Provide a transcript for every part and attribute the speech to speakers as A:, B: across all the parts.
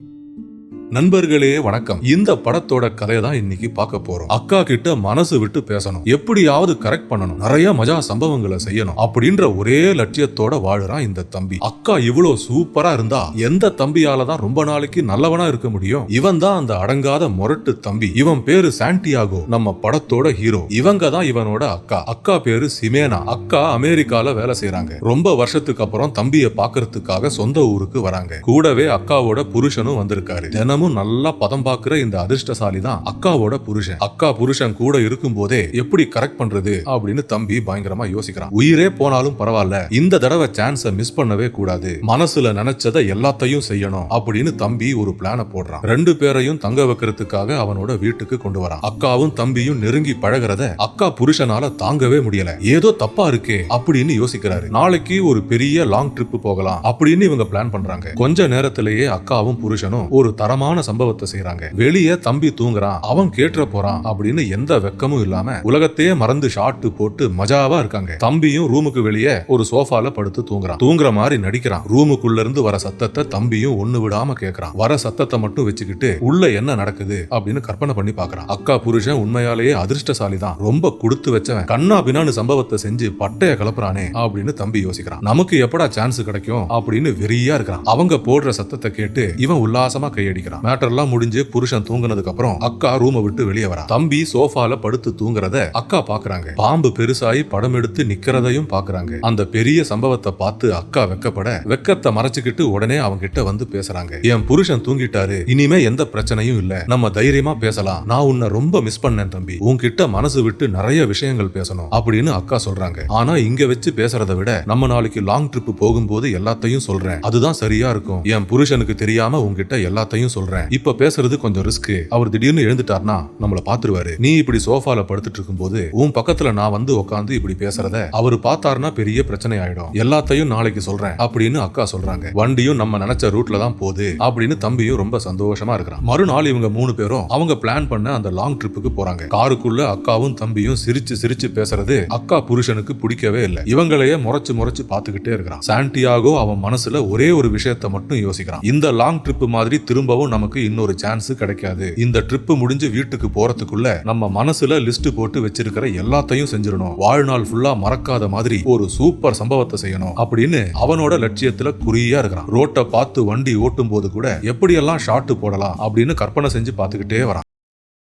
A: thank you நண்பர்களே வணக்கம். இந்த படத்தோட கதையை தான் இன்னைக்கு பார்க்க போறோம். அக்கா கிட்ட மனசு விட்டு பேசணும். எப்படியாவது கரெக்ட் பண்ணணும். நிறைய மஜா சம்பவங்களை செய்யணும். அப்படின்ற ஒரே லட்சியத்தோட வாழுறான் இந்த தம்பி. அக்கா இவ்வளவு சூப்பரா இருந்தா எந்த தம்பியால தான் ரொம்ப நாளைக்கு நல்லவனா இருக்க முடியும்? இவன் தான் அந்த அடங்காத முரட்டு தம்பி. இவன் பேரு சாண்டியாகோ. நம்ம படத்தோட ஹீரோ. இவங்க தான் இவனோட அக்கா. அக்கா பேரு சிமேனா. அக்கா அமெரிக்கால வேலை செய்யறாங்க ரொம்ப வருஷத்துக்கு அப்புறம் தம்பியை பாக்குறதுக்காக சொந்த ஊருக்கு வராங்க. கூடவே அக்காவோட புருஷனும் வந்திருக்காரு. தினமும் நல்லா பதம் பாக்குற இந்த அதிர்ஷ்டசாலி தான் அக்காவோட புருஷன். அக்கா புருஷன் கூட இருக்கும் போதே எப்படி கரெக்ட் பண்றது அப்படின்னு தம்பி பயங்கரமா யோசிக்கிறான். உயிரே போனாலும் பரவாயில்ல. இந்த தடவை சான்ஸ மிஸ் பண்ணவே கூடாது. மனசுல நினைச்சதை எல்லாத்தையும் செய்யணும் அப்படின்னு தம்பி ஒரு பிளான போடுறான். ரெண்டு பேரையும் தங்க வைக்கிறதுக்காக அவனோட வீட்டுக்கு கொண்டு வரான். அக்காவும் தம்பியும் நெருங்கி பழகிறத அக்கா புருஷனால தாங்கவே முடியல. ஏதோ தப்பா இருக்கே அப்படின்னு யோசிக்கிறாரு. நாளைக்கு ஒரு பெரிய லாங் ட்ரிப் போகலாம் அப்படின்னு இவங்க பிளான் பண்றாங்க. கொஞ்ச நேரத்திலேயே அக்காவும் புருஷனும் ஒரு தரமா தரமான சம்பவத்தை செய்றாங்க. வெளியே தம்பி தூங்குறான் அவன் கேட்டுற போறான் அப்படின்னு எந்த வெக்கமும் இல்லாம உலகத்தையே மறந்து ஷாட்டு போட்டு மஜாவா இருக்காங்க. தம்பியும் ரூமுக்கு வெளியே ஒரு சோஃபால படுத்து தூங்குறான். தூங்குற மாதிரி நடிக்கிறான். ரூமுக்குள்ள இருந்து வர சத்தத்தை தம்பியும் ஒண்ணு விடாம கேக்குறான். வர சத்தத்தை மட்டும் வச்சுக்கிட்டு உள்ள என்ன நடக்குது அப்படின்னு கற்பனை பண்ணி பாக்குறான். அக்கா புருஷன் உண்மையாலேயே அதிர்ஷ்டசாலி தான் ரொம்ப கொடுத்து வச்சவன். கண்ணா பின்னான்னு சம்பவத்தை செஞ்சு பட்டைய கலப்புறானே அப்படின்னு தம்பி யோசிக்கிறான். நமக்கு எப்படா சான்ஸ் கிடைக்கும் அப்படின்னு வெறியா இருக்கிறான் அவங்க போடுற சத்தத்தை கேட்டு இவன் உல்லாசமா கையடிக்கிறான். மேட்டர் எல்லாம் முடிஞ்சு புருஷன் தூங்குனதுக்கு அப்புறம் அக்கா ரூமை விட்டு வெளியே வரா தம்பி சோஃபால படுத்து தூங்குறத அக்கா பாக்குறாங்க. பாம்பு பெருசாயி படம் எடுத்து நிக்கிறதையும் பாக்குறாங்க. அந்த பெரிய சம்பவத்தை பார்த்து அக்கா வெக்கப்பட வெக்கத்தை மறைச்சுக்கிட்டு உடனே அவங்க கிட்ட வந்து பேசுறாங்க. என் புருஷன் தூங்கிட்டாரு. இனிமே எந்த பிரச்சனையும் இல்ல. நம்ம தைரியமா பேசலாம். நான் உன்னை ரொம்ப மிஸ் பண்ணேன் தம்பி. உன்கிட்ட மனசு விட்டு நிறைய விஷயங்கள் பேசணும் அப்படின்னு அக்கா சொல்றாங்க. ஆனா இங்க வச்சு பேசுறத விட நம்ம நாளைக்கு லாங் ட்ரிப் போகும்போது எல்லாத்தையும் சொல்றேன். அதுதான் சரியா இருக்கும். என் புருஷனுக்கு தெரியாம உன்கிட்ட எல்லாத்தையும் சொல்றேன். இப்ப பேசுறது கொஞ்சம் ரிஸ்க் அவர் திடீர்னு எழுந்துட்டார்னா நம்மள பாத்துருவாரு. நீ இப்படி சோஃபால படுத்துட்டு இருக்கும்போது உன் பக்கத்துல நான் வந்து உட்காந்து இப்படி பேசுறத அவர் பார்த்தாருன்னா பெரிய பிரச்சனை ஆயிடும். எல்லாத்தையும் நாளைக்கு சொல்றேன் அப்படின்னு அக்கா சொல்றாங்க. வண்டியும் நம்ம நினைச்ச ரூட்ல தான் போகுது அப்படின்னு தம்பியும் ரொம்ப சந்தோஷமா இருக்கிறான். மறுநாள் இவங்க மூணு பேரும் அவங்க பிளான் பண்ண அந்த லாங் ட்ரிப்புக்கு போறாங்க. காருக்குள்ள அக்காவும் தம்பியும் சிரிச்சு சிரிச்சு பேசுறது அக்கா புருஷனுக்கு பிடிக்கவே இல்லை. இவங்களையே முறைச்சு முறைச்சு பாத்துக்கிட்டே இருக்கிறான். சாண்டியாகோ அவன் மனசுல ஒரே ஒரு விஷயத்தை மட்டும் யோசிக்கிறான். இந்த லாங் ட்ரிப் மாதிரி திரும்பவும் நமக்கு இன்னொரு சான்ஸ் கிடைக்காது. இந்த ட்ரிப் முடிஞ்சு வீட்டுக்கு போறதுக்குள்ள நம்ம மனசுல லிஸ்ட் போட்டு வச்சிருக்கிற எல்லாத்தையும் செஞ்சிடணும். வாழ்நாள் ஃபுல்லா மறக்காத மாதிரி ஒரு சூப்பர் சம்பவத்தை செய்யணும் அப்படின்னு அவனோட லட்சியத்துல குறியா இருக்கிறான். ரோட்டை பார்த்து வண்டி ஓட்டும் போது கூட எப்படியெல்லாம் ஷாட் போடலாம் அப்படின்னு கற்பனை செஞ்சு பார்த்துக்கிட்டே வரான்.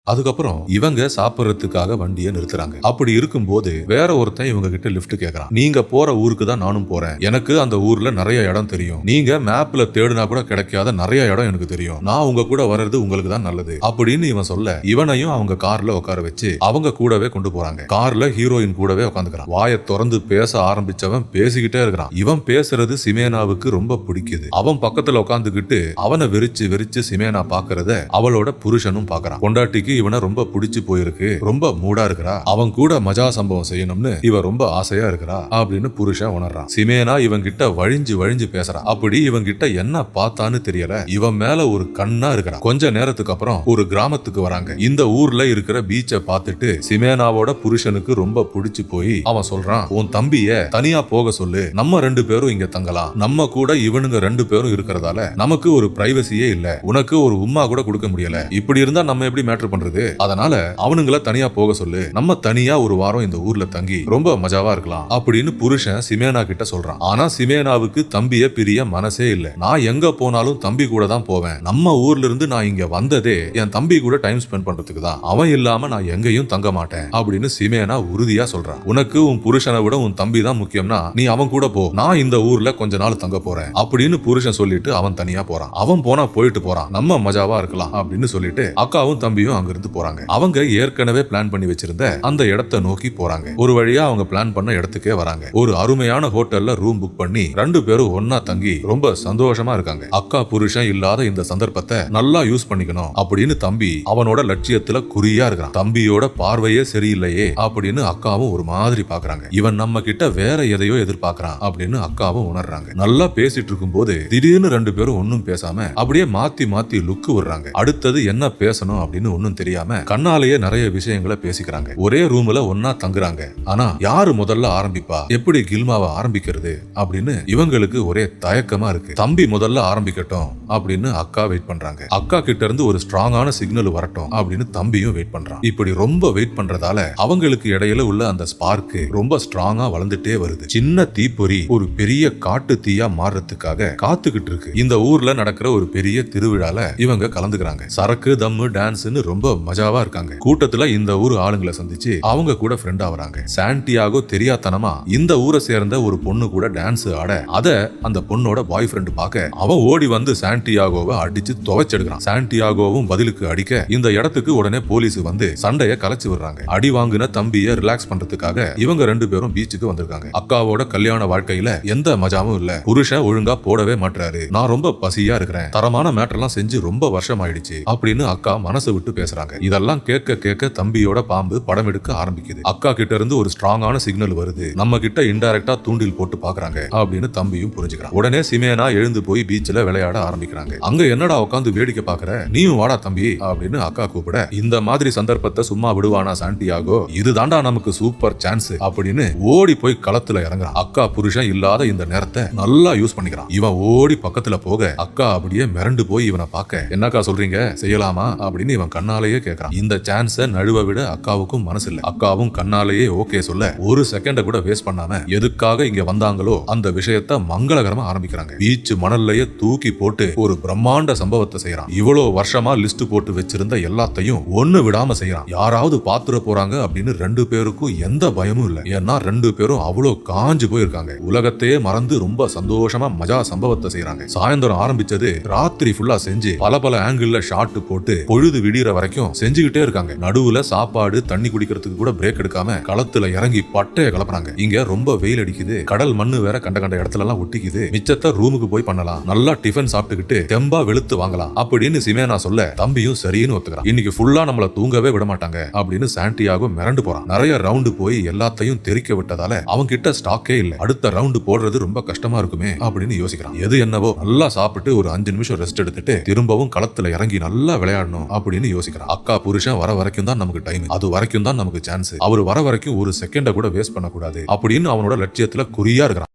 A: அதுக்கப்புறம் இவங்க சாப்பிடறதுக்காக வண்டியை நிறுத்துறாங்க. அப்படி இருக்கும்போது வேற ஒருத்தன் இவங்க கிட்ட லிப்ட் கேக்குறான். நீங்க போற ஊருக்கு தான் நானும் போறேன். எனக்கு அந்த ஊர்ல நிறைய இடம் தெரியும். நீங்க மேப்ல தேடினா கூட கிடைக்காத நிறைய இடம் எனக்கு தெரியும். நான் உங்க கூட வர்றது உங்களுக்கு தான் நல்லது. அப்படின்னு இவன் சொல்ல இவனையும் அவங்க கார்ல உட்கார வச்சு அவங்க கூடவே கொண்டு போறாங்க. கார்ல ஹீரோயின் கூடவே உட்காந்துக்கிறான். வாயை திறந்து பேச ஆரம்பிச்சவன் பேசிக்கிட்டே இருக்கிறான். இவன் பேசுறது சிமேனாவுக்கு ரொம்ப பிடிக்குது. அவன் பக்கத்துல உட்காந்துக்கிட்டு அவனை வெறிச்சு வெறிச்சு சிமேனா பாக்குறத அவளோட புருஷனும் பாக்குறான். பொண்டாட்டிக்கு இவனை ரொம்ப பிடிச்சு போயிருக்கு. ரொம்ப மூடா இருக்கிறா. அவன் கூட மஜா சம்பவம் செய்யணும்னு இவ ரொம்ப ஆசையா இருக்கிறா அப்படின்னு புருஷன் உணர்றான். சிமேனா இவன் கிட்ட வழிஞ்சு வழிஞ்சு பேசுறான் அப்படி இவன் கிட்ட என்ன பார்த்தான்னு தெரியல. இவன் மேல ஒரு கண்ணா இருக்கிறான். கொஞ்ச நேரத்துக்கு அப்புறம் ஒரு கிராமத்துக்கு வராங்க. இந்த ஊர்ல இருக்கிற பீச்சை பார்த்துட்டு சிமேனாவோட புருஷனுக்கு ரொம்ப பிடிச்சு போய் அவன் சொல்றான் உன் தம்பிய தனியா போக சொல்லு. நம்ம ரெண்டு பேரும் இங்க தங்கலாம். நம்ம கூட இவனுங்க ரெண்டு பேரும் இருக்கிறதால நமக்கு ஒரு பிரைவசியே இல்ல. உனக்கு ஒரு உம்மா கூட கொடுக்க முடியல. இப்படி இருந்தா நம்ம எப்படி மேட்டர் பண்றது? அதனால அவனுங்கள தனியா போக சொல்லு. நம்ம தனியா ஒரு வாரம் இந்த ஊர்ல தங்கி ரொம்ப மஜாவா இருக்கலாம் அப்படின்னு புருஷன் சிமேனா கிட்ட சொல்றான். ஆனா சிமேனாவுக்கு தம்பிய பிரிய மனசே இல்ல. நான் எங்க போனாலும் தம்பி கூட தான் போவேன். நம்ம ஊர்ல இருந்து நான் இங்க வந்ததே என் தம்பி கூட டைம் ஸ்பெண்ட் பண்றதுக்கு தான். அவன் இல்லாம நான் எங்கேயும் தங்க மாட்டேன் அப்படின்னு சிமேனா உறுதியா சொல்றான். உனக்கு உன் புருஷனை விட உன் தம்பி தான் முக்கியம்னா நீ அவன் கூட போ. நான் இந்த ஊர்ல கொஞ்ச நாள் தங்க போறேன் அப்படின்னு புருஷன் சொல்லிட்டு அவன் தனியா போறான். அவன் போனா போயிட்டு போறான். நம்ம மஜாவா இருக்கலாம் அப்படின்னு சொல்லிட்டு அக்காவும் தம்பியும் அங்கிருந்து போறாங்க. அவங்க ஏற்கனவே பிளான் பண்ணி வச்சிருந்த அந்த இடத்தை நோக்கி போறாங்க. ஒரு வழியா அவங்க பிளான் பண்ண இடத்துக்கே வராங்க. ஒரு அருமையான ஹோட்டல்ல ரூம் புக் பண்ணி ரெண்டு பேரும் ஒன்னா தங்கி ரொம்ப சந்தோஷமா இருக்காங்க. அக்கா புருஷன் இல்லாத இந்த சந்தர்ப்பத்தை நல்லா யூஸ் பண்ணிக்கணும் அப்படின்னு தம்பி அவனோட லட்சியத்துல குறியா இருக்கிறான். தம்பியோட பார்வையே சரியில்லையே அப்படின்னு அக்காவும் ஒரு மாதிரி பாக்குறாங்க. இவன் நம்ம கிட்ட வேற எதையோ எதிர்பார்க்கறான் அப்படின்னு அக்காவும் உணர்றாங்க. நல்லா பேசிட்டு இருக்கும்போது திடீர்னு ரெண்டு பேரும் ஒன்னும் பேசாம அப்படியே மாத்தி மாத்தி லுக்கு விடுறாங்க. அடுத்தது என்ன பேசணும் அப்படின்னு ஒன்னும் தெரியாம கண்ணாலேயே நிறைய விஷயங்களை பேசிக்கிறாங்க. ஒரே ரூம்ல ஒன்னா தங்குறாங்க. ஆனா யாரு முதல்ல ஆரம்பிப்பா? எப்படி கில்மாவை ஆரம்பிக்கிறது? அப்படின்னு இவங்களுக்கு ஒரே தயக்கமா இருக்கு. தம்பி முதல்ல ஆரம்பிக்கட்டும் அப்படின்னு அக்கா வெயிட் பண்றாங்க. அக்கா கிட்ட இருந்து ஒரு ஸ்ட்ராங்கான சிக்னல் வரட்டும் அப்படின்னு தம்பியும் வெயிட் பண்றான். இப்படி ரொம்ப வெயிட் பண்றதால அவங்களுக்கு இடையில உள்ள அந்த ஸ்பார்க் ரொம்ப ஸ்ட்ராங்கா வளர்ந்துட்டே வருது. சின்ன தீப்பொறி ஒரு பெரிய காட்டு தீயா மாறுறதுக்காக காத்துக்கிட்டு இருக்கு. இந்த ஊர்ல நடக்கிற ஒரு பெரிய திருவிழால இவங்க கலந்துக்கிறாங்க. சரக்கு தம்மு டான்ஸ்னு ரொம்ப மஜாவா இருக்காங்க. கூட்டத்துல இந்த ஊர் ஆளுங்களை சந்திச்சு அவங்க கூட ஃப்ரெண்ட் ஆவறாங்க சாண்டியாகோ தெரியாதனமா இந்த ஊரை சேர்ந்த ஒரு பொண்ணு கூட டான்ஸ் ஆட அத அந்த பொண்ணோட பாய் ஃப்ரெண்ட் பார்க்க அவன் ஓடி வந்து சாண்டியாகோவை அடிச்சு துவைச்செடுக்கிறான். சாண்டியாகோவும் பதிலுக்கு அடிக்க இந்த இடத்துக்கு உடனே போலீஸ் வந்து சண்டைய கலைச்சு விடுறாங்க. அடி வாங்குன தம்பிய ரிலாக்ஸ் பண்றதுக்காக இவங்க ரெண்டு பேரும் பீச்சுக்கு வந்திருக்காங்க. அக்காவோட கல்யாண வாழ்க்கையில எந்த மஜாவும் இல்ல. புருஷன் ஒழுங்கா போடவே மாட்டாரு நான் ரொம்ப பசியா இருக்கிறேன். தரமான மேட்டர்லாம் செஞ்சு ரொம்ப வருஷம் ஆயிடுச்சு அப்படின்னு அக்கா மனசு விட்டு பேசுறாங்க. இதெல்லாம் கேட்க கேட்க தம்பியோட பாம்பு படம் எடுக்க ஆரம்பிக்குது. அக்கா கிட்ட இருந்து ஒரு ஸ்ட்ராங்கான சிக்னல் வருது. நம்ம கிட்ட இன்டைரக்டா தூண்டில் போட்டு பாக்குறாங்க அப்படின்னு தம்பியும் புரிஞ்சுக்கிறான். உடனே சிமேனா எழுந்து போய் பீச்ல விளையாட ஆரம்பிக்கிறாங்க. அங்க என்னடா உட்காந்து வேடிக்கை பாக்குற? நீயும் வாடா தம்பி அப்படின்னு அக்கா கூப்பிட இந்த மாதிரி சந்தர்ப்பத்தை சும்மா விடுவானா சாண்டியாகோ? இதுதான்டா நமக்கு சூப்பர் சான்ஸ் அப்படின்னு ஓடி போய் களத்துல இறங்குறான். அக்கா புருஷன் இல்லாத இந்த நேரத்தை நல்லா யூஸ் பண்ணிக்கிறான். இவன் ஓடி பக்கத்துல போக அக்கா அப்படியே மிரண்டு போய் இவனை பார்க்க என்னக்கா சொல்றீங்க? செய்யலாமா? அப்படின்னு இவன் கண்ணாலேயே கேட்கறான். இந்த சான்ஸ நழுவ விட அக்காவுக்கும் மனசு இல்லை அக்காவும் கண்ணாலேயே ஓகே சொல்ல ஒரு செகண்ட கூட வேஸ்ட் பண்ணாம எதுக்காக இங்க வந்தாங்களோ அந்த விஷயத்த மங்களகரமா ஆரம்பிக்கிறாங்க. பீச் மணல்லையே தூக்கி போட்டு ஒரு பிரம்மாண்ட சம்பவத்தை செய்யறான். இவ்வளவு வருஷமா லிஸ்ட் போட்டு வச்சிருந்த எல்லாத்தையும் ஒண்ணு விடாம செய்யறான். யாராவது பாத்துட போறாங்க அப்படின்னு ரெண்டு பேருக்கும் எந்த பயமும் இல்ல. ஏன்னா ரெண்டு பேரும் அவ்வளவு காஞ்சு போயிருக்காங்க. உலகத்தையே மறந்து ரொம்ப சந்தோஷமா மஜா சம்பவத்தை செய்யறாங்க. சாயந்தரம் ஆரம்பிச்சது ராத்திரி ஃபுல்லா செஞ்சு பல பல ஆங்கிள் ஷாட் போட்டு பொழுது விடியற வரைக்கும் செஞ்சுக்கிட்டே இருக்காங்க. நடுவுல சாப்பாடு தண்ணி குடிக்கிறதுக்கு கூட பிரேக் எடுக்காம களத்துல இறங்கி பட்டைய கலப்புறாங்க இங்க ரொம்ப வெயில் அடிக்குது. கடல் மண்ணு வேற கண்ட கண்ட இடத்துல எல்லாம் ஒட்டிக்குது. மிச்சத்தை ரூமுக்கு போய் பண்ணலாம். நல்லா டிஃபன் சாப்பிட்டுக்கிட்டு தெம்பா வெளுத்து வாங்கலாம். அப்படின்னு சிமேனா சொல்ல தம்பியும் சரின்னு ஒத்துக்கிறான். இன்னைக்கு ஃபுல்லா நம்மள தூங்கவே விட மாட்டாங்க. அப்படின்னு சாண்டியாகோ மிரண்டு போறான். நிறைய ரவுண்டு போய் எல்லாத்தையும் தெறிக்க விட்டதால அவன் கிட்ட ஸ்டாக்கே இல்ல. அடுத்த ரவுண்டு போடுறது ரொம்ப கஷ்டமா இருக்குமே அப்படின்னு யோசிக்கிறான். எது என்னவோ நல்லா சாப்பிட்டு ஒரு அஞ்சு நிமிஷம் ரெஸ்ட் எடுத்துட்டு திரும்பவும் களத்துல இறங்கி நல்லா விளையாடணும் அப்படின்னு யோசிக்கிறான். அக்கா புருஷன் வர வரைக்கும் தான் நமக்கு டைம் அது வரைக்கும் தான் நமக்கு சான்ஸ் அவர் வர வரைக்கும் ஒரு செகண்ட கூட வேஸ்ட் பண்ணக்கூடாது. அப்படின்னு அவனோட லட்சியத்துல குறியா இருக்கிறான்.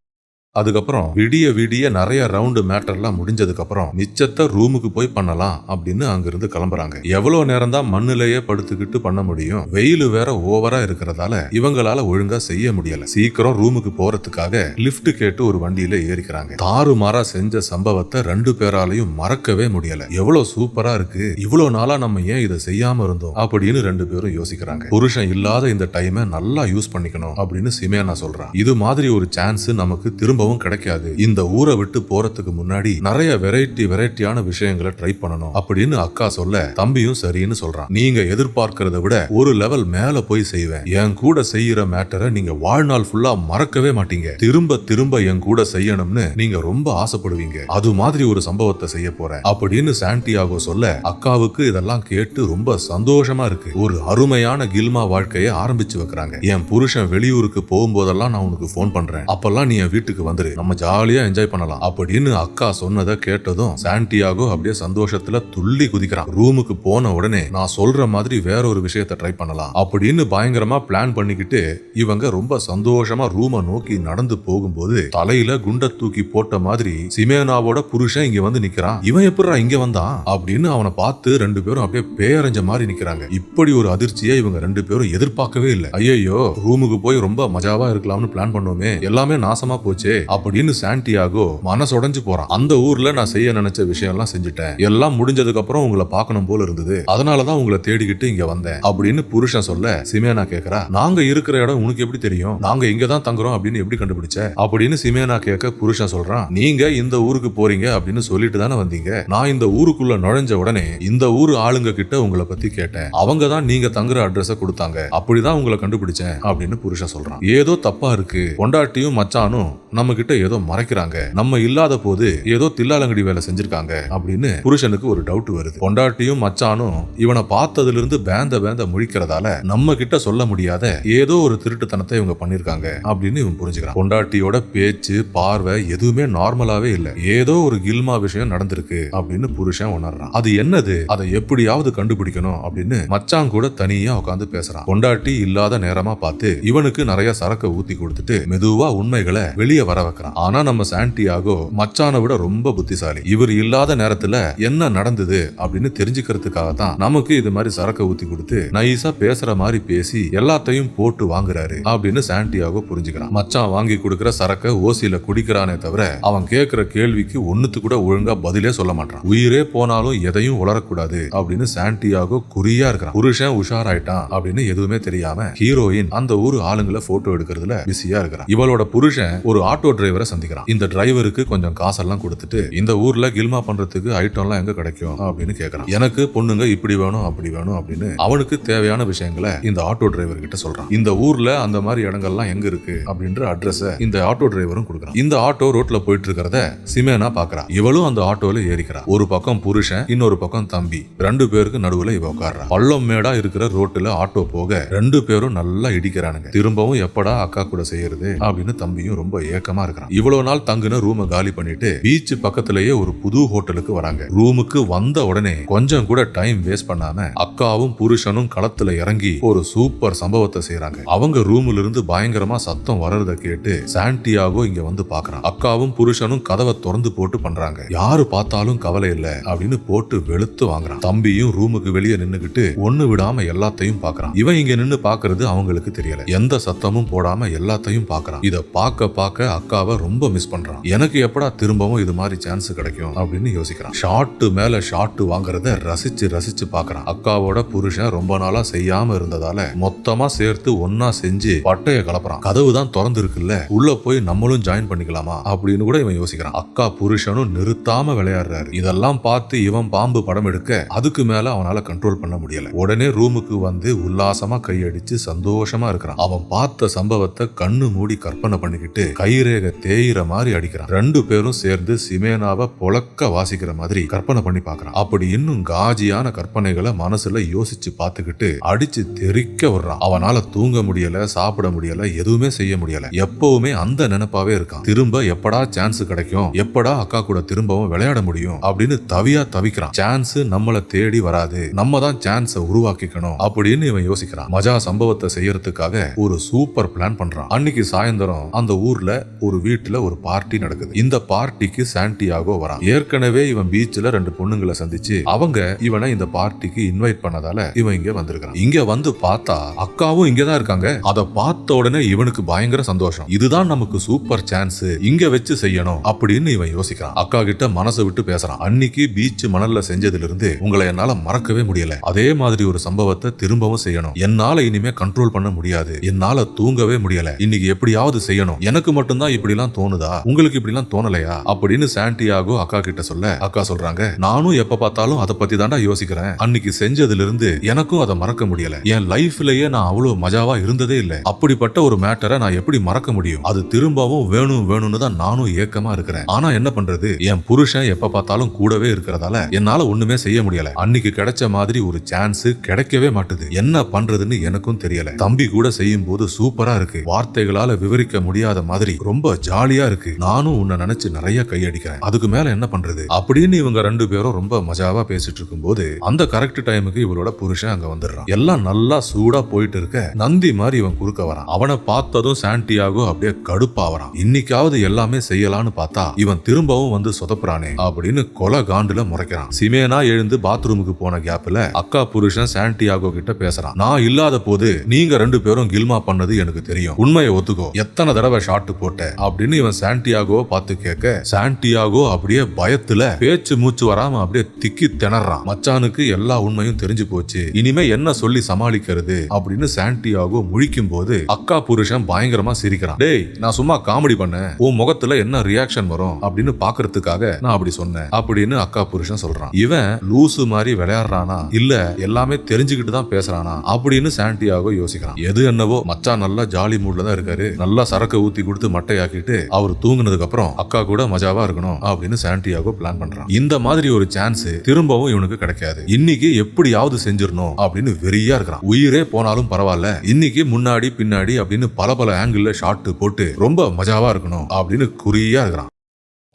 A: அதுக்கப்புறம் விடிய விடிய நிறைய ரவுண்டு மேட்டர்லாம் முடிஞ்சதுக்கு அப்புறம் மிச்சத்தை ரூமுக்கு போய் பண்ணலாம் அப்படின்னு அங்கிருந்து கிளம்புறாங்க. எவ்வளவு நேரம் தான் மண்ணிலேயே படுத்துக்கிட்டு பண்ண முடியும்? வெயில் வேற ஓவரா இருக்கிறதால இவங்களால ஒழுங்கா செய்ய முடியல. சீக்கிரம் ரூமுக்கு போறதுக்காக லிஃப்ட் கேட்டு ஒரு வண்டியில ஏறிக்கிறாங்க. தாறுமாறா செஞ்ச சம்பவத்தை ரெண்டு பேராலையும் மறக்கவே முடியல. எவ்வளவு சூப்பரா இருக்கு? இவ்வளவு நாளா நம்ம ஏன் இதை செய்யாம இருந்தோம்? அப்படின்னு ரெண்டு பேரும் யோசிக்கிறாங்க. புருஷன் இல்லாத இந்த டைமை நல்லா யூஸ் பண்ணிக்கணும் அப்படின்னு சிமேனா சொல்றான். இது மாதிரி ஒரு சான்ஸ் நமக்கு திரும்ப திரும்பவும் கிடைக்காது. இந்த ஊரை விட்டு போறதுக்கு முன்னாடி நிறைய வெரைட்டி வெரைட்டியான விஷயங்களை ட்ரை பண்ணணும் அப்படின்னு அக்கா சொல்ல தம்பியும் சரின்னு சொல்றான். நீங்க எதிர்பார்க்கறத விட ஒரு லெவல் மேல போய் செய்வேன். என் கூட செய்யற மேட்டரை நீங்க வாழ்நாள் ஃபுல்லா மறக்கவே மாட்டீங்க. திரும்ப திரும்ப என் கூட செய்யணும்னு நீங்க ரொம்ப ஆசைப்படுவீங்க. அது மாதிரி ஒரு சம்பவத்தை செய்ய போறேன். அப்படின்னு சாண்டியாகோ சொல்ல அக்காவுக்கு இதெல்லாம் கேட்டு ரொம்ப சந்தோஷமா இருக்கு. ஒரு அருமையான கில்மா வாழ்க்கையை ஆரம்பிச்சு வைக்கிறாங்க. என் புருஷன் வெளியூருக்கு போகும்போதெல்லாம் நான் உனக்கு ஃபோன் பண்றேன். அப்பெல்லாம் நீ என் வீட்டுக்கு வந்துரு. நம்ம ஜாலியா என்ஜாய் பண்ணலாம். அப்படின்னு அக்கா சொன்னதை கேட்டதும் சாண்டியாகோ அப்படியே சந்தோஷத்துல துள்ளி குதிக்கிறான். ரூமுக்கு போன உடனே நான் சொல்ற மாதிரி வேற ஒரு விஷயத்தை ட்ரை பண்ணலாம் அப்படின்னு பயங்கரமா பிளான் பண்ணிக்கிட்டு இவங்க ரொம்ப சந்தோஷமா ரூமை நோக்கி நடந்து போகும்போது தலையில குண்ட தூக்கி போட்ட மாதிரி சிமேனாவோட புருஷன் இங்க வந்து நிக்கிறான். இவன் எப்படிடா இங்க வந்தான்? அப்படின்னு அவனை பார்த்து ரெண்டு பேரும் அப்படியே பேரஞ்ச மாதிரி நிக்கிறாங்க. இப்படி ஒரு அதிர்ச்சியை இவங்க ரெண்டு பேரும் எதிர்பார்க்கவே இல்லை. ஐயோ ரூமுக்கு போய் ரொம்ப மஜாவா இருக்கலாம்னு பிளான் பண்ணோமே. எல்லாமே நாசமா போச்சே. அப்படின்னு சாண்டியாகோ மனசு உடஞ்சு போறான். அந்த ஊர்ல நான் செய்ய நினைச்ச விஷயம் எல்லாம் செஞ்சுட்டேன். எல்லாம் முடிஞ்சதுக்கு அப்புறம் உங்களை பார்க்கணும் போல இருந்தது. அதனாலதான் உங்களை தேடிக்கிட்டு இங்க வந்தேன். அப்படின்னு புருஷன் சொல்ல சிமேனா கேக்குறா? நாங்க இருக்கிற இடம் உனக்கு எப்படி தெரியும்? நாங்க இங்க தான் தங்குறோம் அப்படின்னு எப்படி கண்டுபிடிச்ச? அப்படின்னு சிமேனா கேட்க புருஷன் சொல்றான் நீங்க இந்த ஊருக்கு போறீங்க அப்படின்னு சொல்லிட்டு தானே வந்தீங்க? நான் இந்த ஊருக்குள்ள நுழைஞ்ச உடனே இந்த ஊர் ஆளுங்க கிட்ட உங்களை பத்தி கேட்டேன். அவங்க தான் நீங்க தங்குற அட்ரஸ கொடுத்தாங்க. அப்படிதான் உங்களை கண்டுபிடிச்சேன் அப்படின்னு புருஷன் சொல்றான். ஏதோ தப்பா இருக்கு. பொண்டாட்டியும் மச்சானும் நம்ம நம்ம கிட்ட ஏதோ மறைக்கிறாங்க. நம்ம இல்லாத போது ஏதோ தில்லாலங்கடி வேலை செஞ்சிருக்காங்க அப்படின்னு புருஷனுக்கு ஒரு டவுட் வருது. பொண்டாட்டியும் மச்சானும் இவனை பார்த்ததுல இருந்து பேந்த பேந்த முழிக்கிறதால நம்ம கிட்ட சொல்ல முடியாத ஏதோ ஒரு திருட்டுத்தனத்தை இவங்க பண்ணிருக்காங்க அப்படின்னு இவன் புரிஞ்சுக்கிறான். பொண்டாட்டியோட பேச்சு பார்வை எதுவுமே நார்மலாவே இல்ல. ஏதோ ஒரு கில்மா விஷயம் நடந்திருக்கு அப்படின்னு புருஷன் உணர்றான். அது என்னது? அதை எப்படியாவது கண்டுபிடிக்கணும் அப்படின்னு மச்சான் கூட தனியா உட்காந்து பேசுறான். பொண்டாட்டி இல்லாத நேரமா பார்த்து இவனுக்கு நிறைய சரக்கு ஊத்தி கொடுத்துட்டு மெதுவா உண்மைகளை வெளியே வர வைக்கிறான். ஆனா நம்ம சாண்டியாகோ மச்சானை விட ரொம்ப புத்திசாலி. இவர் இல்லாத நேரத்துல என்ன நடந்தது அப்படின்னு தெரிஞ்சுக்கிறதுக்காக தான் நமக்கு இது மாதிரி சரக்கு ஊத்தி கொடுத்து நைஸா பேசுற மாதிரி பேசி எல்லாத்தையும் போட்டு வாங்குறாரு அப்படின்னு சாண்டியாகோ புரிஞ்சுக்கிறான். மச்சான் வாங்கி கொடுக்கிற சரக்க ஓசியில குடிக்கிறானே தவிர அவன் கேட்கிற கேள்விக்கு ஒண்ணுத்து கூட ஒழுங்கா பதிலே சொல்ல மாட்டான். உயிரே போனாலும் எதையும் உளரக்கூடாது அப்படின்னு சாண்டியாகோ குறியா இருக்கிறான். புருஷன் உஷாராயிட்டான் அப்படின்னு எதுவுமே தெரியாம ஹீரோயின் அந்த ஊர் ஆளுங்களை போட்டோ எடுக்கிறதுல பிஸியா இருக்கிறான். இவளோட புருஷன் ஒரு ஆட்டோ ஆட்டோ டிரைவரை சந்திக்கிறான். இந்த டிரைவருக்கு கொஞ்சம் காசெல்லாம் கொடுத்துட்டு இந்த ஊர்ல கில்மா பண்றதுக்கு ஐட்டம்லாம் எங்க கிடைக்கும் அப்படின்னு கேக்குறான். எனக்கு பொண்ணுங்க இப்படி வேணும் அப்படி வேணும் அப்படின்னு அவனுக்கு தேவையான விஷயங்களை இந்த ஆட்டோ டிரைவர் கிட்ட சொல்றான். இந்த ஊர்ல அந்த மாதிரி இடங்கள்லாம் எங்க இருக்கு அப்படின்ற அட்ரஸ் இந்த ஆட்டோ டிரைவரும் கொடுக்குறான். இந்த ஆட்டோ ரோட்ல போயிட்டு இருக்கிறத சிமேனா பாக்குறான். இவளும் அந்த ஆட்டோல ஏறிக்கிறா ஒரு பக்கம் புருஷன் இன்னொரு பக்கம் தம்பி. ரெண்டு பேருக்கு நடுவுல இவ உட்கார்றா. பள்ளம் மேடா இருக்கிற ரோட்டுல ஆட்டோ போக ரெண்டு பேரும் நல்லா இடிக்கிறானுங்க. திரும்பவும் எப்படா அக்கா கூட செய்யறது அப்படின்னு தம்பியும் ரொம்ப ஏக்கம் இருக்கிறான். இவ்வளவு நாள் தங்குன ரூமை காலி பண்ணிட்டு பீச் பக்கத்திலேயே ஒரு புது ஹோட்டலுக்கு வராங்க. ரூமுக்கு வந்த உடனே கொஞ்சம் கூட டைம் வேஸ்ட் பண்ணாம அக்காவும் புருஷனும் களத்துல இறங்கி ஒரு சூப்பர் சம்பவத்தை செய்யறாங்க அவங்க ரூம்ல இருந்து பயங்கரமா சத்தம் வர்றத கேட்டு சாண்டியாகோ இங்க வந்து பாக்குறான். அக்காவும் புருஷனும் கதவை திறந்து போட்டு பண்றாங்க. யாரு பார்த்தாலும் கவலை இல்ல அப்படின்னு போட்டு வெளுத்து வாங்குறான். தம்பியும் ரூமுக்கு வெளியே நின்னுகிட்டு ஒண்ணு விடாம எல்லாத்தையும் பாக்குறான். இவன் இங்க நின்னு பாக்குறது அவங்களுக்கு தெரியல. எந்த சத்தமும் போடாம எல்லாத்தையும் பாக்குறான். இத பாக்க பார்க்க அக்காவை ரொம்ப மிஸ் பண்றான். எனக்கு எப்படா திரும்பவும் இது மாதிரி சான்ஸ் கிடைக்கும் அப்படின்னு யோசிக்கிறான். ஷாட்டு மேல ஷாட்டு வாங்குறத ரசிச்சு ரசிச்சு பாக்குறான் அக்காவோட புருஷன் ரொம்ப நாளா செய்யாம இருந்ததால மொத்தமா சேர்த்து ஒன்னா செஞ்சு பட்டைய கலப்புறான். கதவு தான் திறந்து இருக்குல்ல உள்ள போய் நம்மளும் ஜாயின் பண்ணிக்கலாமா அப்படின்னு கூட இவன் யோசிக்கிறான். அக்கா புருஷனும் நிறுத்தாம விளையாடுறாரு. இதெல்லாம் பார்த்து இவன் பாம்பு படம் எடுக்க அதுக்கு மேல அவனால கண்ட்ரோல் பண்ண முடியல. உடனே ரூமுக்கு வந்து உல்லாசமா கையடிச்சு சந்தோஷமா இருக்கிறான். அவன் பார்த்த சம்பவத்தை கண்ணு மூடி கற்பனை பண்ணிக்கிட்டு கயிறு கைரேக தேயிற மாதிரி அடிக்கிறான். ரெண்டு பேரும் சேர்ந்து சிமேனாவை பொழக்க வாசிக்கிற மாதிரி கற்பனை பண்ணி பாக்குறான் அப்படி இன்னும் காஜியான கற்பனைகளை மனசுல யோசிச்சு பார்த்துக்கிட்டு அடிச்சு தெறிக்க விடுறான். அவனால தூங்க முடியல சாப்பிட முடியல எதுவுமே செய்ய முடியல. எப்பவுமே அந்த நினைப்பாவே இருக்கான். திரும்ப எப்படா சான்ஸ் கிடைக்கும்? எப்படா அக்கா கூட திரும்பவும் விளையாட முடியும்? அப்படின்னு தவியா தவிக்கிறான். சான்ஸ் நம்மள தேடி வராது. நம்ம தான் சான்ஸ உருவாக்கிக்கணும் அப்படின்னு இவன் யோசிக்கிறான். மஜா சம்பவத்தை செய்யறதுக்காக ஒரு சூப்பர் பிளான் பண்றான். அன்னைக்கு சாயந்தரம் அந்த ஊர்ல ஒரு வீட்டுல ஒரு பார்ட்டி நடக்குது. இந்த பார்ட்டிக்கு சாண்டியாகோ வரான். ஏற்கனவே இவன் பீச்ல ரெண்டு பொண்ணுங்களை சந்திச்சு அவங்க இவனை இந்த பார்ட்டிக்கு இன்வைட் பண்ணதால இவன் இங்க வந்திருக்கான் இங்க வந்து பார்த்தா அக்காவும் இங்கதான் இருக்காங்க. அதை பார்த்த உடனே இவனுக்கு பயங்கர சந்தோஷம். இதுதான் நமக்கு சூப்பர் சான்ஸ் இங்க வச்சு செய்யணும் அப்படின்னு இவன் யோசிக்கிறான். அக்கா கிட்ட மனசை விட்டு பேசுறான். அன்னைக்கு பீச் மணல்ல செஞ்சதுல இருந்து உங்களை என்னால மறக்கவே முடியல. அதே மாதிரி ஒரு சம்பவத்தை திரும்பவும் செய்யணும். என்னால இனிமே கண்ட்ரோல் பண்ண முடியாது. என்னால தூங்கவே முடியல. இன்னைக்கு எப்படியாவது செய்யணும். எனக்கு மட்டும்தான் இப்படி எல்லாம் தோணுதா? உங்களுக்கு இப்படி எல்லாம் தோணலையா? அப்படின்னு சாண்டியாகோ அக்கா கிட்ட சொல்ல அக்கா சொல்றாங்க நானும் எப்ப பார்த்தாலும் அதை பத்தி தாண்டா யோசிக்கிறேன். அன்னைக்கு செஞ்சதுல இருந்து எனக்கும் அதை மறக்க முடியல. என் லைஃப்லயே நான் அவ்வளவு மஜாவா இருந்ததே இல்லை. அப்படிப்பட்ட ஒரு மேட்டரை நான் எப்படி மறக்க முடியும்? அது திரும்பவும் வேணும் வேணும்னு தான் நானும் ஏக்கமா இருக்கிறேன். ஆனா என்ன பண்றது? என் புருஷன் எப்ப பார்த்தாலும் கூடவே இருக்கிறதால என்னால ஒண்ணுமே செய்ய முடியல. அன்னைக்கு கிடைச்ச மாதிரி ஒரு சான்ஸ் கிடைக்கவே மாட்டுது. என்ன பண்றதுன்னு எனக்கும் தெரியல. தம்பி கூட செய்யும் போது சூப்பரா இருக்கு. வார்த்தைகளால விவரிக்க முடியாத மாதிரி ரொம்ப ரொம்ப ஜாலியா இருக்கு. நானும் உன்னை நினைச்சு நிறைய கையடிக்கிறேன். அதுக்கு மேல என்ன பண்றது? அப்படின்னு இவங்க ரெண்டு பேரும் ரொம்ப மஜாவா பேசிட்டு இருக்கும்போது அந்த கரெக்ட் டைமுக்கு இவளோட புருஷன் அங்க வந்துடுறான். எல்லாம் நல்லா சூடா போயிட்டு இருக்க நந்தி மாதிரி இவன் குறுக்க வரான். அவனை பார்த்ததும் சாண்டியாகோ அப்படியே கடுப்பாவறான். இன்னைக்காவது எல்லாமே செய்யலாம்னு பார்த்தா இவன் திரும்பவும் வந்து சொதப்புறானே அப்படின்னு கொலை காண்டுல முறைக்கிறான். சிமேனா எழுந்து பாத்ரூமுக்கு போன கேப்ல அக்கா புருஷன் சாண்டியாகோ கிட்ட பேசுறான். நான் இல்லாத போது நீங்க ரெண்டு பேரும் கில்மா பண்ணது எனக்கு தெரியும். உண்மையை ஒத்துக்கோ. எத்தனை தடவை ஷாட் போட்ட அப்படின்னு இவன் சாண்டியாகோவை பார்த்து கேட்க சாண்டியாகோ அப்படியே பயத்துல பேச்சு மூச்சு வராம அப்படியே திக்கி திணறான். மச்சானுக்கு எல்லா உண்மையும் தெரிஞ்சு போச்சு. இனிமே என்ன சொல்லி சமாளிக்கிறது? அப்படின்னு சாண்டியாகோ முழிக்கும் போது அக்கா புருஷன் பயங்கரமா சிரிக்கிறான். டேய் நான் சும்மா காமெடி பண்ணேன். உன் முகத்துல என்ன ரியாக்ஷன் வரும்? அப்படின்னு பாக்குறதுக்காக நான் அப்படி சொன்னேன் அப்படின்னு அக்கா புருஷன் சொல்றான். இவன் லூசு மாதிரி விளையாடுறானா? இல்ல எல்லாமே தெரிஞ்சுக்கிட்டு தான் பேசுறானா? அப்படின்னு சாண்டியாகோ யோசிக்கிறான். எது என்னவோ மச்சான் நல்லா ஜாலி மூட்ல தான் இருக்காரு. நல்லா சரக்கு ஊத்தி கொடுத்து மட்டை கட்டையாக்கிட்டு அவர் தூங்குனதுக்கு அப்புறம் அக்கா கூட மஜாவா இருக்கணும் அப்படின்னு சாண்டியாகோ பிளான் பண்றான். இந்த மாதிரி ஒரு சான்ஸ் திரும்பவும் இவனுக்கு கிடைக்காது. இன்னைக்கு எப்படியாவது செஞ்சிடணும் அப்படின்னு வெறியா இருக்கிறான். உயிரே போனாலும் பரவாயில்ல. இன்னைக்கு முன்னாடி பின்னாடி அப்படின்னு பல பல ஆங்கிள் ஷாட் போட்டு ரொம்ப மஜாவா இருக்கணும் அப்படின்னு குறியா இருக்கிறான்.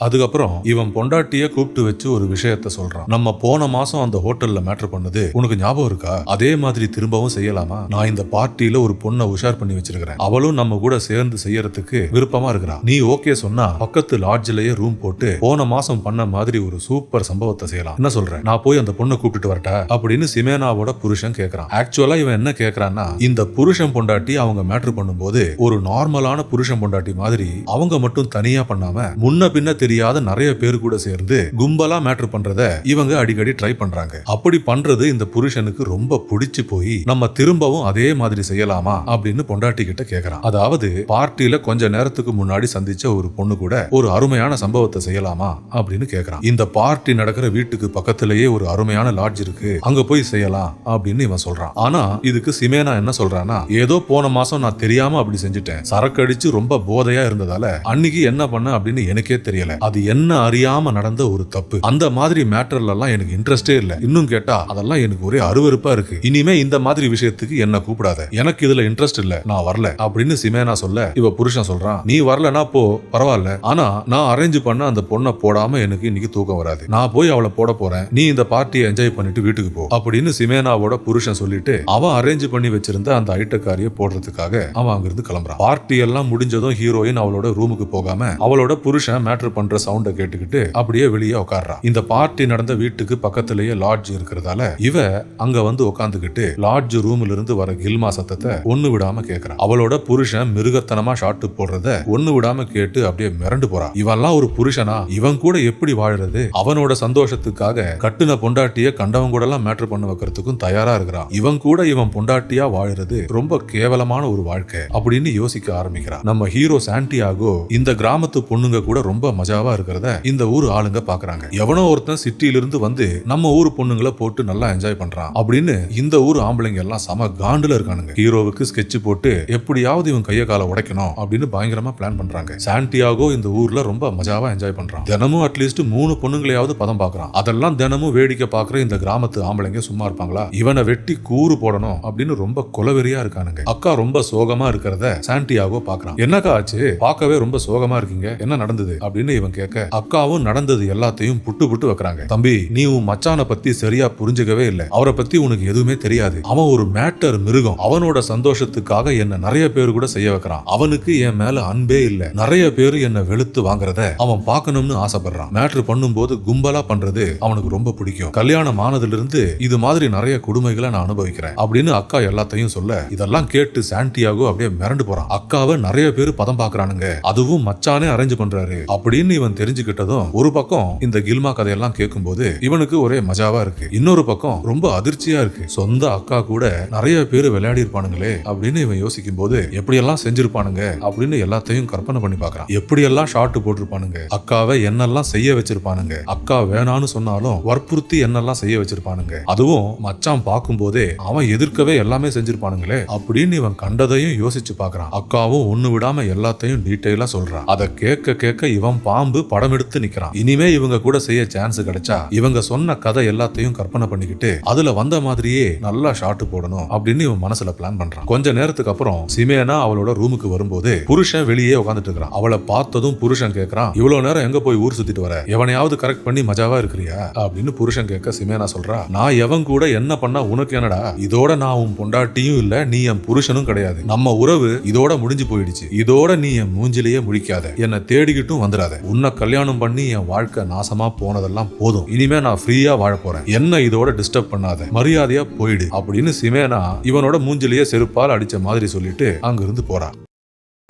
A: அதுக்கப்புறம் இவன் பொண்டாட்டிய கூப்பிட்டு வச்சு ஒரு விஷயத்த சொல்றான். நம்ம போன மாசம் அந்த ஹோட்டல்ல மேட்டர் பண்ணது உனக்கு ஞாபகம் இருக்கா? அதே மாதிரி திரும்பவும் செய்யலாமா? நான் இந்த பார்ட்டியில ஒரு பொண்ணை உஷார் பண்ணி வச்சிருக்கிறேன். அவளும் நம்ம கூட சேர்ந்து செய்யறதுக்கு விருப்பமா இருக்கிறா. நீ ஓகே சொன்னா பக்கத்து லாட்ஜ்லயே ரூம் போட்டு போன மாசம் பண்ண மாதிரி ஒரு சூப்பர் சம்பவத்தை செய்யலாம். என்ன சொல்றேன் நான் போய் அந்த பொண்ணை கூப்பிட்டு வரட்டா? அப்படின்னு சிமேனாவோட புருஷன் கேக்குறான். ஆக்சுவலா இவன் என்ன கேக்குறான்னா இந்த புருஷன் பொண்டாட்டி அவங்க மேட்டர் பண்ணும்போது ஒரு நார்மலான புருஷன் பொண்டாட்டி மாதிரி அவங்க மட்டும் தனியா பண்ணாம முன்ன பின்ன தெரியாத நிறைய பேர் கூட சேர்ந்து கும்பலா மேட்ரு பண்றத இவங்க அடிக்கடி ட்ரை பண்றாங்க. அப்படி பண்றது இந்த புருஷனுக்கு ரொம்ப பிடிச்சு போய் நம்ம திரும்பவும் அதே மாதிரி செய்யலாமா அப்படின்னு பொண்டாட்டி கிட்ட கேக்குறான். அதாவது பார்ட்டியில கொஞ்ச நேரத்துக்கு முன்னாடி சந்திச்ச ஒரு பொண்ணு கூட ஒரு அருமையான சம்பவத்தை செய்யலாமா அப்படின்னு கேக்குறான். இந்த பார்ட்டி நடக்கிற வீட்டுக்கு பக்கத்திலேயே ஒரு அருமையான லாட்ஜ் இருக்கு அங்க போய் செய்யலாம் அப்படின்னு இவன் சொல்றான். ஆனா இதுக்கு சிமேனா என்ன சொல்றானா ஏதோ போன மாசம் நான் தெரியாம அப்படி செஞ்சுட்டேன். சரக்கு அடிச்சு ரொம்ப போதையா இருந்ததால அன்னைக்கு என்ன பண்ண அப்படின்னு எனக்கே தெரியல. அது என்ன அறியாம நடந்த ஒரு தப்பு. அந்த மாதிரி மேட்டர்ல எல்லாம் எனக்கு இன்ட்ரெஸ்டே இல்ல. இன்னும் கேட்டா அதெல்லாம் எனக்கு ஒரே அருவருப்பா இருக்கு. இனிமே இந்த மாதிரி விஷயத்துக்கு என்ன கூப்பிடாத. எனக்கு இதுல இன்ட்ரெஸ்ட் இல்ல. நான் வரல. அப்படின்னு சிமேனா சொல்ல இவ புருஷன் சொல்றான் நீ வரலனா போ பரவாயில்ல. ஆனா நான் அரேஞ்ச் பண்ண அந்த பொண்ணை போடாம எனக்கு இன்னைக்கு தூக்கம் வராது. நான் போய் அவளை போட போறேன். நீ இந்த பார்ட்டியை என்ஜாய் பண்ணிட்டு வீட்டுக்கு போ. அப்படின்னு சிமேனாவோட புருஷன் சொல்லிட்டு அவன் அரேஞ்ச் பண்ணி வச்சிருந்த அந்த ஐட்டக்காரியை போடுறதுக்காக அவன் அங்கிருந்து கிளம்புறான். பார்ட்டி எல்லாம் முடிஞ்சதும் ஹீரோயின் அவளோட ரூமுக்கு போகாம அவளோட புருஷன் மேட்டர் பண்ண பண்ற சவுண்ட கேட்டுக்கிட்டு அப்படியே வெளியே உட்கார்றான் இந்த பார்ட்டி நடந்த வீட்டுக்கு பக்கத்திலேயே லாட்ஜ் இருக்கிறதால இவ அங்க வந்து உட்காந்துக்கிட்டு லாட்ஜ் ரூம்ல இருந்து வர கில்மா சத்தத்தை ஒண்ணு விடாம கேக்குறான். அவளோட புருஷன் மிருகத்தனமா ஷாட்டு போடுறத ஒண்ணு விடாம கேட்டு அப்படியே மிரண்டு போறான். இவெல்லாம் ஒரு புருஷனா? இவன் கூட எப்படி வாழுறது? அவனோட சந்தோஷத்துக்காக கட்டுன பொண்டாட்டிய கண்டவன் கூட எல்லாம் மேட்டர் பண்ண வைக்கிறதுக்கும் தயாரா இருக்கிறான். இவன் கூட இவன் பொண்டாட்டியா வாழுறது ரொம்ப கேவலமான ஒரு வாழ்க்கை அப்படின்னு யோசிக்க ஆரம்பிக்கிறான். நம்ம ஹீரோ சாண்டியாகோ இந்த கிராமத்து பொண்ணுங்க கூட ரொம்ப ராஜாவா இருக்கிறத இந்த ஊர் ஆளுங்க பாக்குறாங்க. எவனோ ஒருத்தன் சிட்டில இருந்து வந்து நம்ம ஊர் பொண்ணுங்களை போட்டு நல்லா என்ஜாய் பண்றான் அப்படின்னு இந்த ஊர் ஆம்பளைங்க எல்லாம் சம காண்டுல இருக்கானுங்க. ஹீரோவுக்கு ஸ்கெட்ச் போட்டு எப்படியாவது இவன் கைய காலை உடைக்கணும் அப்படின்னு பயங்கரமா பிளான் பண்றாங்க. சாண்டியாகோ இந்த ஊர்ல ரொம்ப மஜாவா என்ஜாய் பண்றான். தினமும் அட்லீஸ்ட் மூணு பொண்ணுங்களையாவது பதம் பாக்குறான். அதெல்லாம் தினமும் வேடிக்கை பாக்குற இந்த கிராமத்து ஆம்பளைங்க சும்மா இருப்பாங்களா? இவனை வெட்டி கூறு போடணும் அப்படின்னு ரொம்ப குலவெறியா இருக்கானுங்க. அக்கா ரொம்ப சோகமா இருக்கிறத சாண்டியாகோ பாக்குறான். என்னக்கா ஆச்சு? பார்க்கவே ரொம்ப சோகமா இருக்கீங்க. என்ன நடந்தது? அப்படின்னு இவன் கேட்க அக்காவும் நடந்தது எல்லாத்தையும் புட்டு புட்டு வைக்கிறாங்க. தம்பி நீ உன் மச்சானை பத்தி சரியா புரிஞ்சுக்கவே இல்லை. அவரை பத்தி உனக்கு எதுவுமே தெரியாது. அவன் ஒரு மேட்டர் மிருகம். அவனோட சந்தோஷத்துக்காக என்ன நிறைய பேர் கூட செய்ய வைக்கிறான். அவனுக்கு என் மேல அன்பே இல்ல. நிறைய பேர் என்ன வெளுத்து வாங்குறத அவன் பார்க்கணும்னு ஆசைப்படுறான். மேட்டர் பண்ணும்போது கும்பலா பண்றது அவனுக்கு ரொம்ப பிடிக்கும். கல்யாணம் ஆனதுல இருந்து இது மாதிரி நிறைய கொடுமைகளை நான் அனுபவிக்கிறேன். அப்படின்னு அக்கா எல்லாத்தையும் சொல்ல இதெல்லாம் கேட்டு சாண்டியாகோ அப்படியே மிரண்டு போறான். அக்காவை நிறைய பேர் பதம் பாக்குறானுங்க அதுவும் மச்சானே அரேஞ்ச் பண்றாரு. அப்படின்னு இவன் தெரிஞ்சுக்கிட்டதும் ஒரு பக்கம் இந்த கில்மா கதையெல்லாம் கேட்கும்போது இவனுக்கு ஒரே மஜாவா இருக்கு. இன்னொரு பக்கம் ரொம்ப அதிர்ச்சியா இருக்கு. சொந்த அக்கா கூட நிறைய பேர் விளையாடி இருப்பானுங்களே அப்படின்னு இவன் யோசிக்கும் போது எப்படியெல்லாம் செஞ்சிருப்பானுங்க அப்படின்னு எல்லாத்தையும் கற்பனை பண்ணி பாக்குறான் எப்படியெல்லாம் ஷாட் போட்டிருப்பானுங்க? அக்காவை என்னெல்லாம் செய்ய வச்சிருப்பானுங்க? அக்கா வேணான்னு சொன்னாலும் வற்புறுத்தி என்னெல்லாம் செய்ய வச்சிருப்பானுங்க? அதுவும் மச்சான் பார்க்கும் போதே அவன் எதிர்க்கவே எல்லாமே செஞ்சிருப்பானுங்களே அப்படின்னு இவன் கண்டதையும் யோசிச்சு பார்க்கறான். அக்காவும் ஒண்ணு விடாம எல்லாத்தையும் டீட்டெயிலா சொல்றான் அதை கேட்க கேட்க இவன் பாம்பு படம் எடுத்து நிக்கிறான். இனிமே இவங்க கூட செய்ய சான்ஸ் கிடைச்சா இவங்க சொன்ன கதை எல்லாத்தையும் கற்பனை பண்ணிக்கிட்டு அதுல வந்த மாதிரியே நல்லா ஷாட் போடணும் அப்படின்னு இவன் மனசுல பிளான் பண்றான். கொஞ்ச நேரத்துக்கு அப்புறம் சிமேனா அவளோட ரூமுக்கு வரும்போது புருஷன் வெளியே உட்காந்துட்டு இருக்கிறான். அவளை பார்த்ததும் புருஷன் கேக்குறான் இவ்வளவு நேரம் எங்க போய் ஊர் சுத்திட்டு வர? எவனையாவது கரெக்ட் பண்ணி மஜாவா இருக்கிறியா? அப்படின்னு புருஷன் கேட்க சிமேனா சொல்றா நான் எவன் கூட என்ன பண்ணா உனக்கு என்னடா? இதோட நான் உன் பொண்டாட்டியும் இல்ல நீ என் புருஷனும் கிடையாது. நம்ம உறவு இதோட முடிஞ்சு போயிடுச்சு. இதோட நீ என் மூஞ்சிலேயே முடிக்காத என்னை தேடிக்கிட்டும் வந்துடாத. உன்னை கல்யாணம் பண்ணி என் வாழ்க்கை நாசமா போனதெல்லாம் போதும். இனிமே நான் ஃப்ரீயா வாழ போறேன். என்ன இதோட டிஸ்டர்ப் பண்ணாத. மரியாதையா போயிடு. அப்படின்னு சிமேனா இவனோட மூஞ்சிலேயே செருப்பால் அடிச்ச மாதிரி சொல்லிட்டு அங்கிருந்து போறான்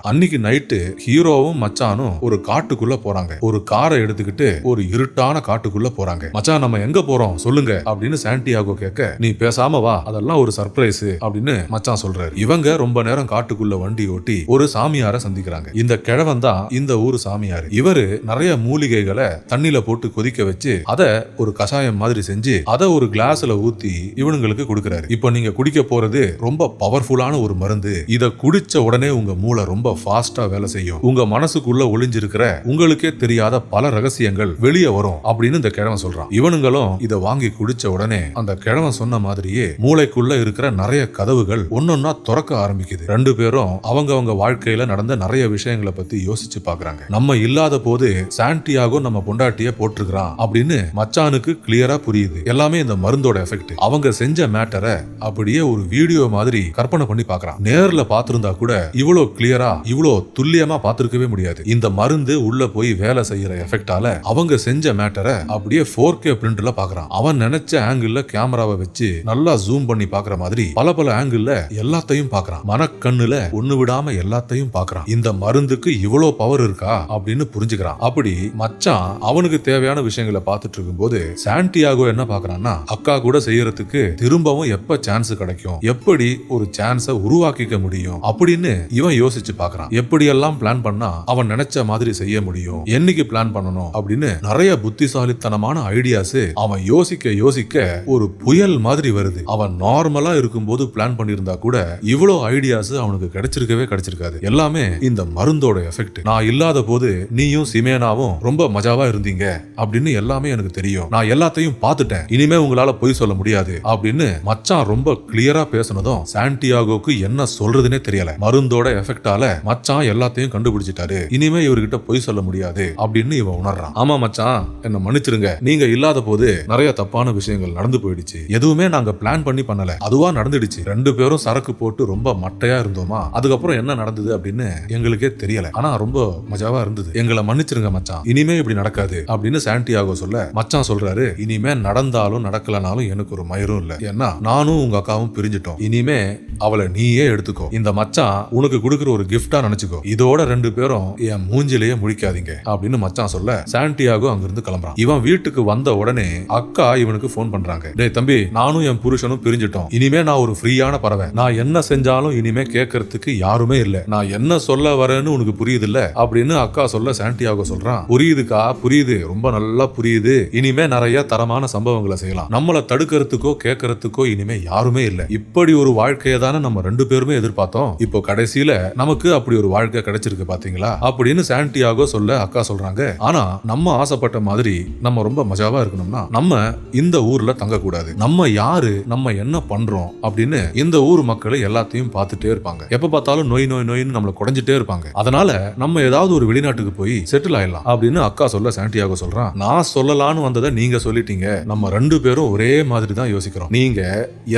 A: அன்னைக்கு நைட்டு ஹீரோவும் மச்சானும் ஒரு காட்டுக்குள்ள போறாங்க. ஒரு காரை எடுத்துக்கிட்டு ஒரு இருட்டான காட்டுக்குள்ள போறாங்க. மச்சான் நம்ம எங்க போறோம்? சொல்லுங்க அப்படின்னு சாண்டியாகோ கேட்க நீ பேசாம வா. அதெல்லாம் ஒரு சர்ப்ரைஸ் அப்படின்னு மச்சான் சொல்றாரு. இவங்க ரொம்ப நேரம் காட்டுக்குள்ள வண்டி ஓட்டி ஒரு சாமியார சந்திக்கிறாங்க. இந்த கிழவன் தான் இந்த ஊர் சாமியார். இவரு நிறைய மூலிகைகளை தண்ணியில போட்டு கொதிக்க வச்சு அத ஒரு கஷாயம் மாதிரி செஞ்சு அதை ஒரு கிளாஸ்ல ஊத்தி இவனுங்களுக்கு கொடுக்கறாரு. இப்போ நீங்க குடிக்க போறது ரொம்ப பவர்ஃபுல்லான ஒரு மருந்து. இத குடிச்ச உடனே உங்க மூளை ரொம்ப ரொம்ப ஃபாஸ்டா வேலை செய்யும். உங்க மனசுக்குள்ள ஒளிஞ்சிருக்கிற உங்களுக்கே தெரியாத பல ரகசியங்கள் வெளியே வரும் அப்படின்னு இந்த கிழவன் சொல்றான். இவனுங்களும் இதை வாங்கி குடிச்ச உடனே அந்த கிழவன் சொன்ன மாதிரியே மூளைக்குள்ள இருக்கிற நிறைய கதவுகள் ஒன்னொன்னா திறக்க ஆரம்பிக்குது. ரெண்டு பேரும் அவங்க அவங்க வாழ்க்கையில நடந்த நிறைய விஷயங்களை பத்தி யோசிச்சு பாக்குறாங்க. நம்ம இல்லாத போது சாண்டியாகோ நம்ம பொண்டாட்டிய போட்டிருக்கிறான் அப்படின்னு மச்சானுக்கு கிளியரா புரியுது. எல்லாமே இந்த மருந்தோட எஃபெக்ட் அவங்க செஞ்ச மேட்டரை அப்படியே ஒரு வீடியோ மாதிரி கற்பனை பண்ணி பாக்குறான். நேர்ல பார்த்திருந்தா கூட இவ்வளோ கிளியரா இவ்வளோ துல்லியமா பார்த்திருக்கவே முடியாது. இந்த மருந்து உள்ள போய் வேலை செய்யற எஃபெக்டால அவங்க செஞ்ச மேட்டரை அப்படியே ஃபோர் கே பிரிண்ட்ல பாக்குறான் அவன் நினைச்ச ஆங்கிள் கேமராவை வச்சு நல்லா ஜூம் பண்ணி பாக்குற மாதிரி பல பல ஆங்கிள் எல்லாத்தையும் பாக்குறான் மனக்கண்ணுல ஒண்ணு விடாம எல்லாத்தையும் பாக்குறான் இந்த மருந்துக்கு இவ்வளோ பவர் இருக்கா அப்படின்னு புரிஞ்சுக்கிறான். அப்படி மச்சான் அவனுக்கு தேவையான விஷயங்களை பார்த்துட்டு இருக்கும்போது சாண்டியாகோ என்ன பாக்குறான்னா அக்கா கூட செய்யறதுக்கு திரும்பவும் எப்ப சான்ஸ் கிடைக்கும்? எப்படி ஒரு சான்ஸை உருவாக்கிக்க முடியும்? அப்படின்னு இவன் யோசிச்சு பாக்குறான் எப்படியெல்லாம் பிளான் பண்ணா அவன் நினைச்ச மாதிரி செய்ய முடியும்? என்னைக்கு பிளான் பண்ணணும்? அப்படின்னு நிறைய புத்திசாலித்தனமான ஐடியாஸ் அவன் யோசிக்க யோசிக்க ஒரு புயல் மாதிரி வருது. அவன் நார்மலா இருக்கும்போது பிளான் பண்ணியிருந்தா கூட இவ்வளோ ஐடியாஸ் அவனுக்கு கிடைச்சிருக்கவே கிடைச்சிருக்காது. எல்லாமே இந்த மருந்தோட எஃபெக்ட் நான் இல்லாத போது நீயும் சிமேனாவும் ரொம்ப மஜாவா இருந்தீங்க அப்படின்னு எல்லாமே எனக்கு தெரியும். நான் எல்லாத்தையும் பார்த்துட்டேன். இனிமே உங்களால பொய் சொல்ல முடியாது அப்படின்னு மச்சான் ரொம்ப கிளியரா பேசுனதும் சாண்டியாகோக்கு என்ன சொல்றதுன்னே தெரியல. மருந்தோட எஃபெக்டால மச்சான் எல்லாத்தையும் கண்டுபிடிச்சிட்டாரு. இனிமே இவர்கிட்ட பொய் சொல்ல முடியாது அப்படின்னு இவன் உணர்றான். ஆமா மச்சான் என்ன மன்னிச்சிருங்க. நீங்க இல்லாத போது நிறைய தப்பான விஷயங்கள் நடந்து போயிடுச்சு. எதுவுமே நாங்க பிளான் பண்ணி பண்ணல. அதுவா நடந்துடுச்சு. ரெண்டு பேரும் சரக்கு போட்டு ரொம்ப மட்டையா இருந்தோமா? அதுக்கப்புறம் என்ன நடந்தது அப்படின்னு எங்களுக்கே தெரியல. ஆனா ரொம்ப மஜாவா இருந்தது. எங்களை மன்னிச்சிருங்க மச்சான். இனிமே இப்படி நடக்காது அப்படின்னு சாண்டியாகோ சொல்ல மச்சான் சொல்றாரு. இனிமே நடந்தாலும் நடக்கலனாலும் எனக்கு ஒரு மயிரும் இல்ல. ஏன்னா நானும் உங்க அக்காவும் பிரிஞ்சிட்டோம். இனிமே அவளை நீயே எடுத்துக்கோ. இந்த மச்சான் உனக்கு கொடுக்குற ஒரு கிஃப்ட் நினைச்சுக்கோ. இதோட ரெண்டு பேரும் என் மூஞ்சிலேயே முழிக்காதீங்க அப்படின்னு மச்சான் சொல்ல சாண்டியாகோ அங்கிருந்து கிளம்புறான். இவன் வீட்டுக்கு வந்த உடனே அக்கா இவனுக்கு ஃபோன் பண்றாங்க. டேய் தம்பி நானும் என் புருஷனும் பிரிஞ்சிட்டோம். இனிமே நான் ஒரு ஃப்ரீயான பறவை. நான் என்ன செஞ்சாலும் இனிமே கேட்கறதுக்கு யாருமே இல்ல. நான் என்ன சொல்ல வரேன்னு உனக்கு புரியுது இல்ல அப்படின்னு அக்கா சொல்ல சாண்டியாகோ சொல்றான். புரியுதுக்கா? புரியுது. ரொம்ப நல்லா புரியுது. இனிமே நிறைய தரமான சம்பவங்களை செய்யலாம். நம்மள தடுக்கிறதுக்கோ கேட்கறதுக்கோ இனிமே யாருமே இல்ல. இப்படி ஒரு வாழ்க்கையை தானே நம்ம ரெண்டு பேருமே எதிர்பார்த்தோம். இப்போ கடைசியில நமக்கு அப்படி ஒரு வாழ்க்கை கிடைச்சிருக்கு பாத்தீங்களா? அப்படின்னு சாண்டியாகோ சொல்ல அக்கா சொல்றாங்க. ஆனா நம்ம ஆசைப்பட்ட மாதிரி நம்ம ரொம்ப மஜாவா இருக்கணும்னா நம்ம இந்த ஊர்ல தங்கக்கூடாது. நம்ம யாரு நம்ம என்ன பண்றோம் அப்படின்னு இந்த ஊர் மக்கள் எல்லாத்தையும் பார்த்துட்டே இருப்பாங்க. எப்ப பார்த்தாலும் நோய் நோய் நோயின்னு நம்மள குறைஞ்சிட்டே இருப்பாங்க. அதனால நம்ம ஏதாவது ஒரு வெளிநாட்டுக்கு போய் செட்டில் ஆயிடலாம் அப்படின்னு அக்கா சொல்ல சாண்டியாகோ சொல்றான். நான் சொல்லலான்னு வந்ததை நீங்க சொல்லிட்டீங்க. நம்ம ரெண்டு பேரும் ஒரே மாதிரி தான் யோசிக்கிறோம். நீங்க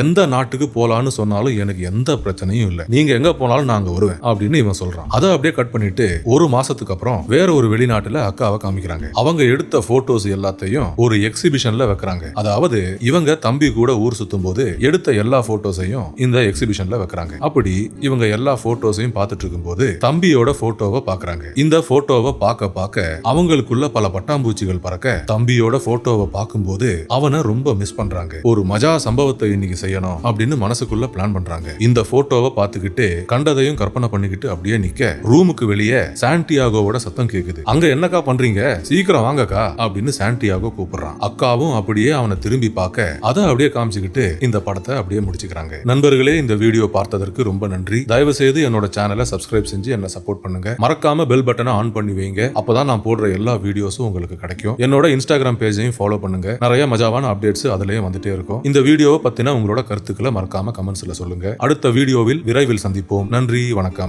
A: எந்த நாட்டுக்கு போலான்னு சொன்னாலும் எனக்கு எந்த பிரச்சனையும் இல்லை. நீங்க எங்க போனாலும் நாங்க வருவேன் அப்படின்னு இவன் சொல்றான். அதை அப்படியே கட் பண்ணிட்டு ஒரு மாசத்துக்கு அப்புறம் வேற ஒரு வெளிநாட்டுல அக்காவை காமிக்கிறாங்க. அவங்க எடுத்த போட்டோஸ் எல்லாத்தையும் ஒரு எக்ஸிபிஷன்ல வைக்கிறாங்க. அதாவது இவங்க தம்பி கூட ஊர் சுத்தும் போது எடுத்த எல்லா போட்டோஸையும் இந்த எக்ஸிபிஷன்ல வைக்கிறாங்க. அப்படி இவங்க எல்லா போட்டோஸையும் பார்த்துட்டு இருக்கும்போது தம்பியோட போட்டோவை பாக்குறாங்க இந்த போட்டோவை பார்க்க பார்க்க அவங்களுக்குள்ள பல பட்டாம்பூச்சிகள் பறக்க தம்பியோட போட்டோவை பார்க்கும்போது அவனை ரொம்ப மிஸ் பண்றாங்க. ஒரு மஜா சம்பவத்தை இன்னைக்கு செய்யணும் அப்படின்னு மனசுக்குள்ள பிளான் பண்றாங்க. இந்த போட்டோவை பார்த்துக்கிட்டு கண்டதையும் கற்பனை பண்ணிக்கிட்டு அப்படியே நிக்க. ரூமுக்கு வெளியே சாண்டியாகோவோட சத்தம் கேக்குது. அங்க என்னக்கா பண்றீங்க? சீக்கிரம் வாங்கக்கா அப்படின்னு சாண்டியாகோ கூப்பிடுறான். அக்காவும் அப்படியே அவனை திரும்பி பார்க்க அதை அப்படியே காமிச்சுக்கிட்டு இந்த படத்தை அப்படியே முடிச்சுக்கிறாங்க. நண்பர்களே இந்த வீடியோ பார்த்ததற்கு ரொம்ப நன்றி. தயவு செய்து என்னோட சேனலை சப்ஸ்கிரைப் செஞ்சு என்ன சப்போர்ட் பண்ணுங்க. மறக்காம பெல் பட்டனை ஆன் பண்ணி வைங்க. அப்பதான் நான் போடுற எல்லா வீடியோஸும் உங்களுக்கு கிடைக்கும். என்னோட இன்ஸ்டாகிராம் பேஜையும் ஃபாலோ பண்ணுங்க. நிறைய மஜாவான அப்டேட்ஸ் அதுலயே வந்துட்டே இருக்கும். இந்த வீடியோவை பத்தின உங்களோட கருத்துக்களை மறக்காம கமெண்ட்ஸ்ல சொல்லுங்க. அடுத்த வீடியோவில் விரைவில் சந்திப்போம். நன்றி வணக்கம்.